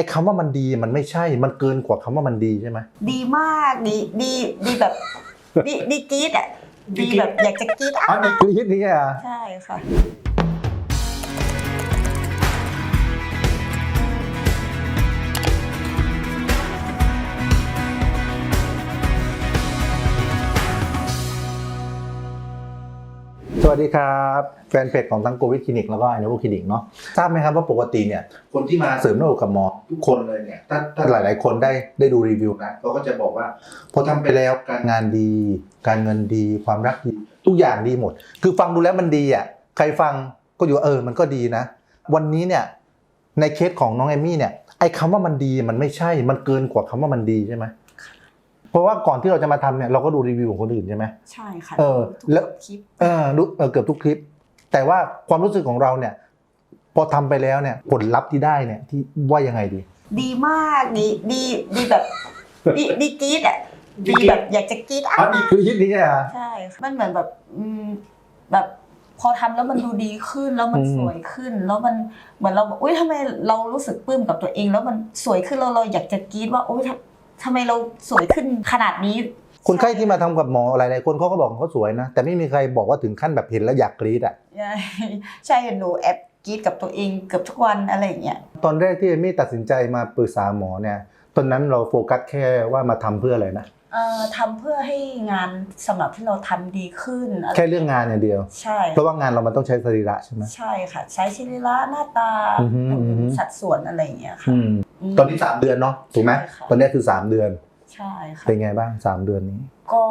อ้คำว่ามันดีมันไม่ใช่ มันเกินกว่าคำว่ามันดีใช่ไหมดีมากดีดีดีแบบดีดีกรีดอะดีแบบอยากจะกรีดอะอ๋อในกรีดนี่อะ ใช่ค่ะ วัสดีครับแฟนเพจของทั้งโกวิดคลินิกแล้วก็ไอโนคลินิกเนาะทราบไหมครับว่าปกติเนี่ยคนที่มาเสริมหน้าอกกับหมอทุกคนเลยเนี่ยถ้าถ้าหลาย ๆ คนได้ได้ดูรีวิวนะเขาก็จะบอกว่า พอทำไปแล้วการงานดี การเงินดีความรักดีทุกอย่างดีหมด คือฟังดูแล้วมันดีอะใครฟังก็อยู่เออมันก็ดีนะ วันนี้เนี่ยในเคสของน้องเอมี่เนี่ยไอ้คำว่ามันดีมันไม่ใช่มันเกินกว่าคำว่ามันดีใช่ไหม เพราะว่าก่อนที่เราจะมาทำเนี่ยเราก็ดูรีวิวของคนอื่นใช่ไหม ใช่ค่ะเออแล้แล้ววคลิป เออรู้เออเกือบทุกคลิป แต่ว่าความรู้สึกของเราเนี่ย พอทำไปแล้วเนี่ยผลลัพธ์ที่ได้เนี่ยที่ว่ายังไงดี ดีมากดีดีดีแบบดีดีกรีดอะดีแบบอยากจะกรีดอะ คือคิดนี้อะใช่ค่ะมันเหมือนแบบอืมแบบพอทำแล้วมันดูดีขึ้นแล้วมันอืม สวยขึ้น แล้วมันเหมือนเราอุ้ยทำไมเรารู้สึกปลื้มกับตัวเอง แล้วมันสวยขึ้นแล้วเราอยากจะกรีดว่าอุ้ยทำ ทำไมเราสวยขึ้นขนาดนี้ คนไข้ที่มาทำกับหมอหลายๆคนเขาก็บอกเขาสวยนะ แต่ไม่มีใครบอกว่าถึงขั้นแบบเห็นแล้วอยากกรี๊ดอะ ใช่ใช่หนูแอบกรีดกับตัวเองเกือบทุกวันอะไรอย่างเงี้ย ตอนแรกที่เอมี่ตัดสินใจมาปรึกษาหมอเนี่ย ตอนนั้นเราโฟกัสแค่ว่ามาทำเพื่ออะไรนะ เอ่อทำเพื่อให้งานสำหรับที่เราทำดีขึ้นอะไรแค่เรื่องงานอย่างเดียว ใช่เพราะว่างานเรามันต้องใช้สรีระใช่ไหม ใช่ค่ะ ใช้ชิริระหน้าตาอือฮึอือฮึสัดส่วนอะไรอย่างเงี้ยค่ะ อืมม ตอนนี้สามเดือนเนาะถูกไหมใช่ค่ะตอนนี้คือสามเดือนใช่ค่ะเป็นไงบ้างสามเดือนนี้ ก็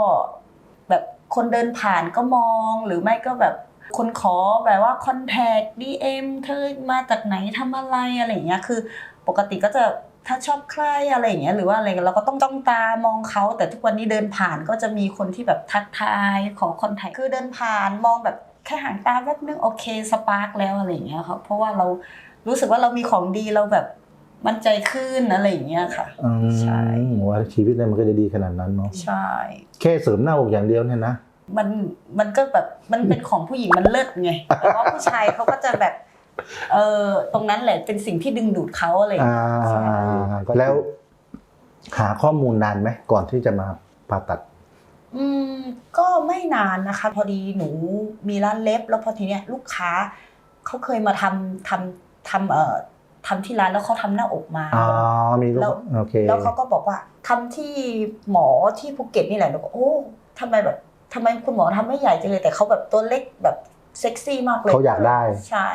แบบคนเดินผ่านก็มองหรือไม่ก็แบบคนขอแบบว่าคอนแทคดีเอ็มเธอมาจากไหนทำอะไรอะไรอย่างเงี้ยคือปกติก็จะถ้าชอบใครอะไรอย่างเงี้ยหรือว่าอะไรเราก็ต้องจ้องตามองเขา แต่ทุกวันนี้เดินผ่านก็จะมีคนที่แบบทักทายขอคอนแทคคือเดินผ่านมองแบบแค่ห่างตาแวบนึงโอเคสปาร์กแล้วอะไรอย่างเงี้ยครับเพราะว่าเรารู้สึกว่าเรามีของดีเราแบบ มั่นใจขึ้นอะไรอย่างเงี้ยค่ะอืมใช่ว่าชีวิตเนี่ยมันก็จะดีขนาดนั้นเนาะใช่ แค่เสริมหน้าอกอย่างเดียวเนี่ยนะมันมันก็แบบมันเป็นของผู้หญิงมันเลิศไงแต่ว่าผู้ชายเขาก็จะแบบเออตรงนั้นแหละเป็นสิ่งที่ดึงดูดเขาอะไรอย่างอ่าเงี้ยใช่แล้วหาข้อมูลนานไหมก่อนที่จะมาผ่าตัด อืมก็ไม่นานนะคะ พอดีหนูมีร้านเล็บ แล้วพอทีเนี้ยลูกค้าเขาเคยมาทำทำทำเอ่อ ทำที่ร้านแล้วเขาทำหน้าอกมาอ๋อมีลูแล้วกโอเคแล้วเขาก็บอกว่าทำที่หมอที่ภูเก็ตนี่แหละหนูก็โอ้ทำไมแบบทำไมคุณหมอทำไม่ใหญ่จังเลยแต่เขาแบบตัวเล็กแบบเซ็กซี่มากเลยเขาอยากได้ใช่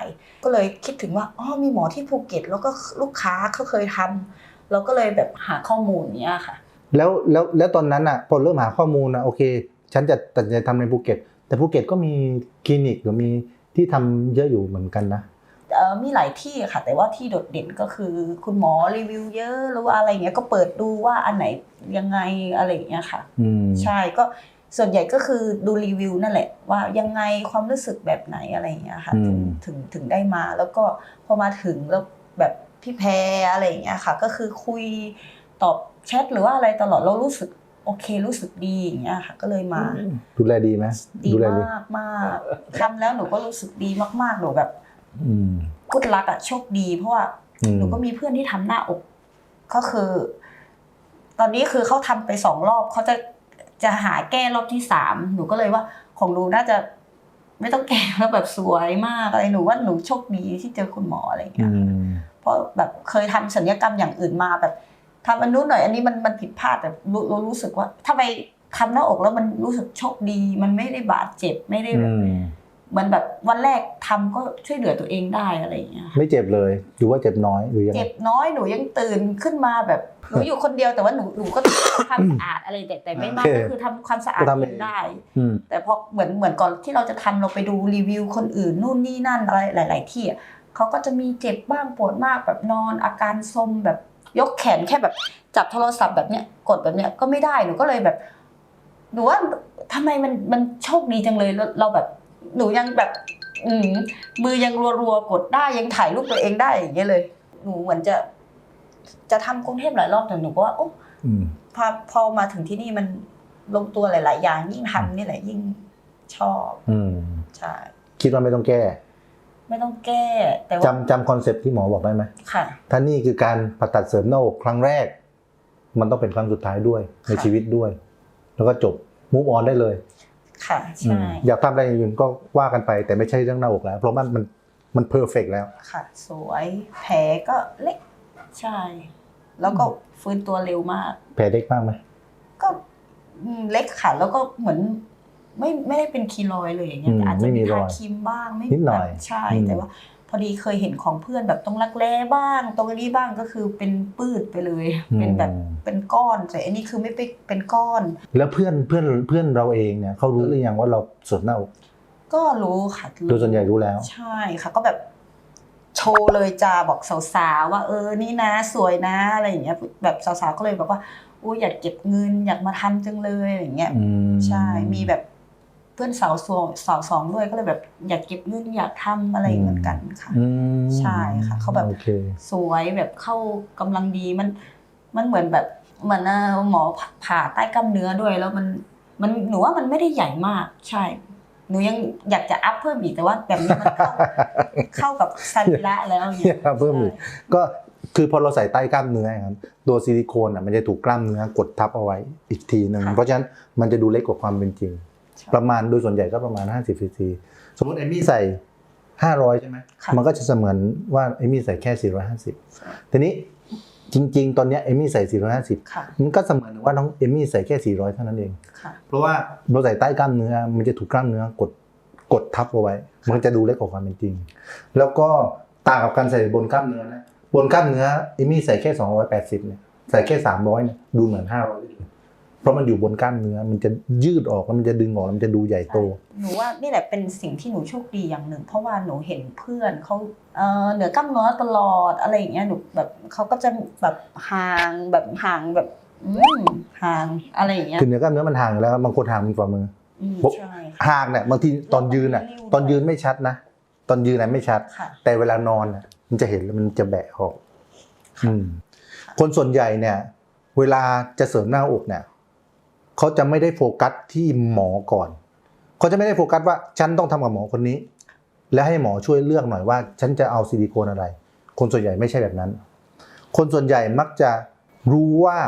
ก็เลยคิดถึงว่าอ๋อมีหมอที่ภูเก็ต แล้วก็ลูกค้าเขาเคยทำเราก็เลยแบบหาข้อมูลเนี้ยค่ะ แล้วแล้วแล้วตอนนั้นอะพอเริ่มหาข้อมูลนะโอเค ฉันจะตัดสินใจทำในภูเก็ต แต่ภูเก็ตก็มีคลินิกหรือมีที่ทำเยอะอยู่เหมือนกันนะเอ่อ มีหลายที่ค่ะ แต่ว่าที่โดดเด่นก็คือ คุณหมอรีวิวเยอะหรือว่าอะไรเงี้ยก็เปิดดูว่าอันไหนยังไงอะไรอย่างเงี้ยค่ะอืมใช่ก็ส่วนใหญ่ก็คือดูรีวิวนั่นแหละ ว่ายังไงความรู้สึกแบบไหนอะไรอย่างเงี้ยค่ะอืถึงมถึงถึงได้มาแล้วก็พอมาถึงแล้วแบบพี่แพรอะไรอย่างเงี้ยค่ะ ก็คือคุยตอบแชทหรือว่าอะไรตลอดเรารู้สึกโอเครู้สึกดีอย่างเงี้ยค่ะ ก็เลยมา ดูแลดีไหมดีดูแลดีมากมากทำแล้วหนูก็รู้สึกดีมากๆหนูแบบอืม กุดลักอะโชคดีเพราะว่าอืมหนูก็มีเพื่อนที่ทำหน้าอก ก็คือ ตอนนี้คือเขาทำไปสองรอบเขาจะจะหาแก้รอบที่สามหนูก็เลยว่า ของหนูน่าจะไม่ต้องแก้แล้วแบบสวยมากอะไรหนูว่าหนูโชคดีที่เจอคุณหมออะไรอย่างเงี้อืยมเพราะแบบเคยทำศัลยกรรมอย่างอื่นมาแบบทำอันนู้นหน่อย อันนี้มันมันผิดพลาดแต่รู้เรารู้สึกว่าถ้าไปทำหน้าอกแล้วมันรู้สึกโชคดี มันไม่ได้บาดเจ็บไม่ได้แบอืบม เหมันแบบวันแรกทำก็ช่วยเหลือตัวเองได้อะไรอย่างเงี้ยไม่เจ็บเลยหรือว่าเจ็บน้อยหรือยังไงเจ็บน้อยหนูยังตื่นขึ้นมาแบบหนูอยู่คนเดียวแต่ว่าหนูหนูก็ทำสะอาดอะไรแต่แต่ไม่มากโอเคก็คือทำความสะอาดก็ทำเองเองได้อืมแต่พอเหมือนเหมือนก่อนที่เราจะทำเราไปดูรีวิวคนอื่นนู่นนี่นั่นอะไรหลาย ๆ ที่อะเขาก็จะมีเจ็บบ้างปวดมากแบบนอนอาการซมแบบยกแขนแค่แบบจับโทรศัพท์แบบเนี้ยกดแบบเนี้ยก็ไม่ได้หนูก็เลยแบบหนูว่าทำไมมันมันโชคดีจังเลยเราเราแบบ หนูยังแบบอืมมือยังรัวๆกดได้ยังถ่ายรูปตัวเองได้อย่างเงี้ยเลย หนูเหมือนจะ จะทำกรุงเทพหลายรอบแต่หนูก็ว่าโอ้อืม พอพอมาถึงที่นี่มันลงตัวหลาย ๆ อย่างยิ่งทำนี่แหละยิ่งชอบอืม ใช่คิดว่าไม่ต้องแก้ไม่ต้องแก้แต่ว่าจำจำคอนเซปต์ที่หมอบอกได้ไหมค่ะ ถ้านี่คือการผ่าตัดเสริมหน้าอกครั้งแรก มันต้องเป็นครั้งสุดท้ายด้วยในค่ะ ชีวิตด้วย แล้วก็จบมูฟออนได้เลย ค่ะอืใช่มอยากทำอะไรอย่างอื่นก็ว่ากันไป แต่ไม่ใช่เรื่องหน้าอกแล้ว เพราะมันมันมันเพอร์เฟกแล้ว ค่ะ สวยแผลก็เล็กใช่ แล้วก็ฟื้นตัวเร็วมาก แผลเล็กมากไหมก็อืมเล็กค่ะ แล้วก็เหมือน ไม่ไม่ได้เป็นคีลอยด์เลยอย่างเงี้ยอืมแต่อาจจะไม่มีมีรทาอยครีมบ้างไม่นิดหน่อยแบบใช่อืม แต่ว่าพ อดีเคยเห็นของเพื่อนแบบตรงรักแร้บ้าง ตรงนี้บ้างก็คือเป็นปืดไปเลย เป็นแบบอืมเป็นก้อนแต่อันนี้คือไม่เป็นเป็นก้อน แล้วเพื่อนเพื่อนเพื่อนเราเองเนี่ยเขารู้หรือยังว่าเราเสริมหน้าอกก็รู้ค่ะรู้โดยส่วนใหญ่รู้แล้ว ใช่ค่ะก็แบบโชว์เลยจ้าบอกสาวๆว่าเออนี่นะสวยนะอะไรอย่างเงี้ยแบบสาวๆก็เลยบอกว่าอู้อยากเก็บเงินอยากมาทำจังเลยอะไรอย่างเงี้ยอืมใช่มีแบบ เพื่อนสาวสองสาวสองด้วยก็เลยแบบอยากเก็บเงินอยากทำอะไรเหมือนกันค่ะอืมใช่ค่ะเขาแบบโอเคสวยแบบเข้ากำลังดีมันมันเหมือนแบบเหมือนเอ่อหมอผ่าใต้กล้ามเนื้อด้วย แล้วมันมันหนูว่ามันไม่ได้ใหญ่มากใช่ หนูยังอยากจะอัพเพิ่มอีกแต่ว่าแบบนี้มันเข้าเข้ากับสรีระแล้วอย่างอเงี้ยยากเพิ่มอีกก็คือพอเราใส่ใต้กล้ามเนื้อครับตัวซิลิโคนอะมันจะถูกกล้ามเนื้อกดทับเอาไว้อีกทีหนึ่งเพราะฉะนั้นมันจะดูเล็กกว่าความเป็นจริงใช่ ประมาณโดยส่วนใหญ่ก็ประมาณ 50ซีซีสมมติเอมี่ใส่ 500 ใช่ไหมค่ะมันก็จะเสมือนว่าเอมี่ใส่แค่ 450 ทีนี้จริง ๆ ตอนเนี้ยเอมี่ใส่ 450ค่ะมันก็เสมือนว่าน้องเอมี่ใส่แค่ 400 เท่านั้นเองค่ะเพราะว่าเราใส่ใต้กล้ามเนื้อ มันจะถูกกล้ามเนื้อกดกดทับเอาไว้ มันจะดูเล็กกว่าความเป็นจริง แล้วก็ต่างกับการใส่บนกล้ามเนื้อนะ บนกล้ามเนื้อเอมี่ใส่แค่ 280เนี่ย ใส่แค่ 300เนี่ย ดูเหมือน 500 เลยเพราะมันอยู่บนกล้ามเนื้อ มันจะยืดออกแล้วมันจะดึงออกแล้วมันจะดูใหญ่โต หนูว่านี่แหละเป็นสิ่งที่หนูโชคดีอย่างหนึ่ง เพราะว่าหนูเห็นเพื่อนเขาเอ่อเหนือกล้ามเนื้อตลอดอะไรอย่างเงี้ยหนูแบบเขาก็จะแบบห่างแบบห่างแบบอืมห่างอะไรอย่างเงี้ยคือเนื้อกล้ามเนื้อมันห่างอยู่แล้วบางคนห่างมีฝ่ามืออืมปุ๊บใช่ค่ะห่างเนี่ยบางทีตอนยืนอะแล้วมันไม่ริ้วตอนยืนไม่ชัดนะตอนยืนน่ะไม่ชัดค่ะแต่เวลานอนน่ะมันจะเห็นแล้วมันจะแบะออกอืมคนส่วนใหญ่เนี่ย เวลาจะเสริมหน้าอกเนี่ย เขาจะไม่ได้โฟกัสที่หมอก่อนเขาจะไม่ได้โฟกัสว่าฉันต้องทำกับหมอคนนี้ แล้วให้หมอช่วยเลือกหน่อยว่า ฉันจะเอาซิลิโคนอะไร คนส่วนใหญ่ไม่ใช่แบบนั้น คนส่วนใหญ่มักจะรู้ว่า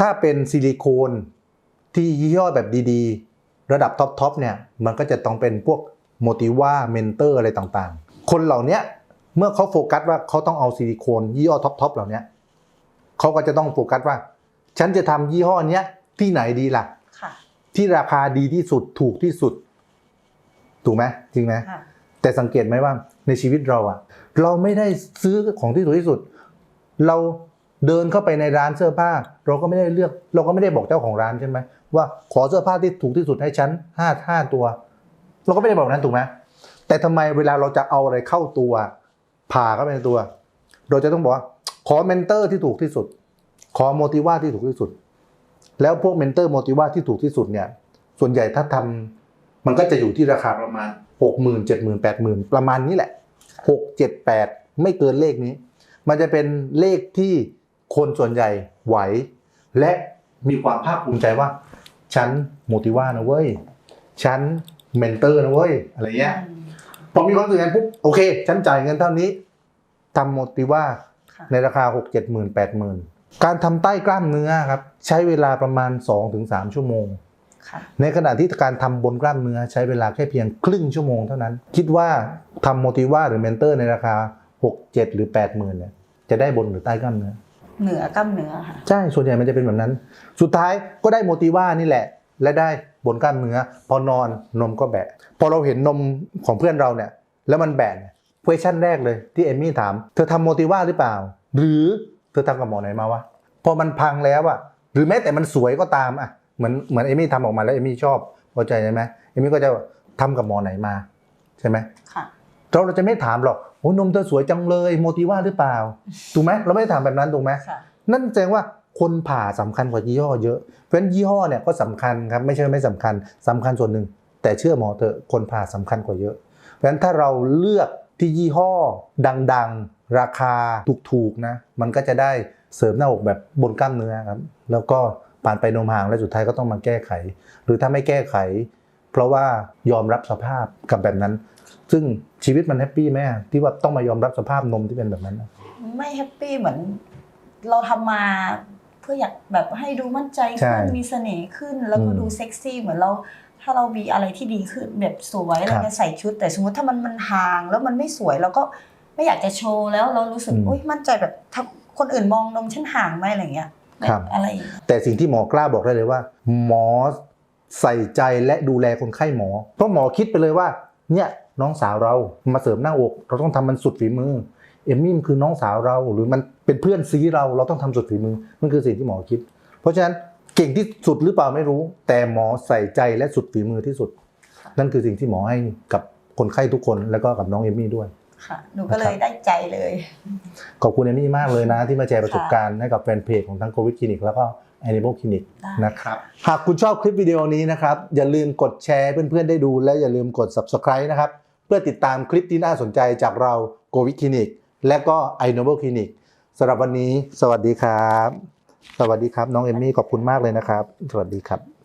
ถ้าเป็นซิลิโคนที่ยี่ห้อแบบดีๆ ระดับท็อปๆเนี่ยมันก็จะต้องเป็นพวกโมติว่าเมนเตอร์อะไรต่างๆ คนเหล่านี้เมื่อเขาโฟกัสว่าเขาต้องเอาซิลิโคนยี่ห้อท็อปๆเหล่านี้เขาก็จะต้องโฟกัสว่า ฉันจะทำยี่ห้อเนี้ย ที่ไหนดีล่ะ ค่ะ ที่ราคาดีที่สุดถูกที่สุด ถูกไหมจริงไหมค่ะแต่สังเกตไหมว่าในชีวิตเราอะเราไม่ได้ซื้อของที่ถูกที่สุด เราเดินเข้าไปในร้านเสื้อผ้า เราก็ไม่ได้เลือก เราก็ไม่ได้บอกเจ้าของร้านใช่ไหมว่าขอเสื้อผ้าที่ถูกที่สุดให้ฉันห้าห้าตัว เราก็ไม่ได้บอกนั้นถูกไหมแต่ทำไมเวลาเราจะเอาอะไรเข้าตัว ผ่าเข้าไปในตัว เราจะต้องบอกว่าขอเมนเตอร์ที่ถูกที่สุด ขอโมติว่าที่ถูกที่สุด แล้วพวกเมนเตอร์โมติว่าที่ถูกที่สุดเนี่ยส่วนใหญ่ถ้าทำมันก็จะอยู่ที่ราคาประมาณหกหมื่นเจ็ดหมื่นแปดหมื่นประมาณนี้แหละหกเจ็ดแปดไม่เกินเลขนี้ มันจะเป็นเลขที่คนส่วนใหญ่ไหว และมีความภาคภูมิใจว่าฉันโมติว่านะเว้ยฉันเมนเตอร์นะเว้ยอะไรเงี้ยอืมพอมีความรู้สึกอย่างนั้นปุ๊บโอเค ฉันจ่ายเงินเท่านี้ทำโมติว่าค่ะในราคา6 7 0 0 0 0 8 0 0 0 0 การทำใต้กล้ามเนื้อครับใช้เวลาประมาณ 2-3 ชั่วโมงค่ะในขณะที่การทำบนกล้ามเนื้อใช้เวลาแค่เพียงครึ่งชั่วโมงเท่านั้น คิดว่าทำโมติว่าหรือเมนเตอร์ในราคา 6 7 หรือ 8 0,000เนี่ยจะได้บนหรือใต้กล้ามเนื้อ เหนือกล้ามเนื้อค่ะ ใช่ ส่วนใหญ่มันจะเป็นแบบนั้น สุดท้ายก็ได้โมติว่านี่แหละ และได้บนกล้ามเนื้อ พอนอนนมก็แบะ พอเราเห็นนมของเพื่อนเราเนี่ย แล้วมันแบะเนี่ยเควชั่นแรกเลยที่เอมมี่ถาม เธอทำโมติว่าหรือเปล่า หรือ เธอทำกับหมอไหนมาวะพอมันพังแล้วอะหรือแม้แต่มันสวยก็ตามอะเหมือนเหมือนเอมมี่ทำออกมาแล้วเอมมี่ชอบพอใจใช่ไหมเอมมี่ก็จะทำกับหมอไหนมาใช่ไหมค่ะเราเราจะไม่ถามหรอกโอ้นมเธอสวยจังเลยโมติว่าหรือเปล่าถูกไหมเราไม่ได้ถามแบบนั้นถูกไหมค่ะนั่นแสดงว่าคนผ่าสำคัญกว่ายี่ห้อเยอะเพราะฉะนั้นยี่ห้อเนี่ยก็สำคัญครับไม่ใช่ไม่สำคัญสำคัญส่วนหนึ่ง แต่เชื่อหมอเถอะคนผ่าสำคัญกว่าเยอะ เพราะฉะนั้นถ้าเราเลือก ที่ยี่ห้อดังๆ ราคาถูกๆนะ มันก็จะได้เสริมหน้าอกแบบบนกล้ามเนื้อครับ แล้วก็ผ่านไปนมห่างและสุดท้ายก็ต้องมาแก้ไข หรือถ้าไม่แก้ไข เพราะว่ายอมรับสภาพกับแบบนั้น ซึ่งชีวิตมันแฮปปี้ไหมที่ว่าต้องมายอมรับสภาพนมที่เป็นแบบนั้น ไม่แฮปปี้เหมือนเราทำมา พื่ออยากแบบให้ดูมั่นใจขึ้นมีเสน่ห์ขึ้น แล้วก็ดูเซ็กซี่เหมือนเราถ้าเรามีอะไรที่ดีขึ้นแบบสวยเราจะใส่ชุด แต่สมมติถ้ามันมันห่างแล้วมันไม่สวยเราก็ไม่อยากจะโชว์แล้วเรารู้สึกอุ้ยมั่นใจแบบถ้าคนอื่นมองนมฉันห่างไหมอะไรเงี้ยแบบอะไรอย่างเงี้ยแต่สิ่งที่หมอกล้าบอกได้เลยว่า หมอใส่ใจและดูแลคนไข้หมอ เพราะหมอคิดไปเลยว่า เนี่ยน้องสาวเรามาเสริมหน้าอก เราต้องทำมันสุดฝีมือ เอมมี่มันคือน้องสาวเราหรือมันเป็นเพื่อนซีเราเราต้องทำสุดฝีมือมันคือสิ่งที่หมอคิด เพราะฉะนั้นเก่งที่สุดหรือเปล่าไม่รู้ แต่หมอใส่ใจและสุดฝีมือที่สุด นั่นคือสิ่งที่หมอให้กับคนไข้ทุกคนแล้วก็กับน้องเอมมี่ด้วยค่ะหนูก็เลยได้ใจเลย ขอบคุณเอมมี่มากเลยนะ ที่มาแชร์ประสบการณ์ให้กับแฟนเพจของทั้งโควิดคลินิกแล้วก็ Animal Clinic ได้นะครับ หากคุณชอบคลิปวิดีโอนี้นะครับ อย่าลืมกดแชร์ให้เพื่อนๆได้ดู และอย่าลืมกด Subscribe นะครับ เพื่อติดตามคลิปที่น่าสนใจจากเราโ o วิดคลินิก และก็ i n o v a l Clinic สำหรับวันนี้ สวัสดีครับ สวัสดีครับ น้องเอมมี่ขอบคุณมากเลยนะครับ สวัสดีครับ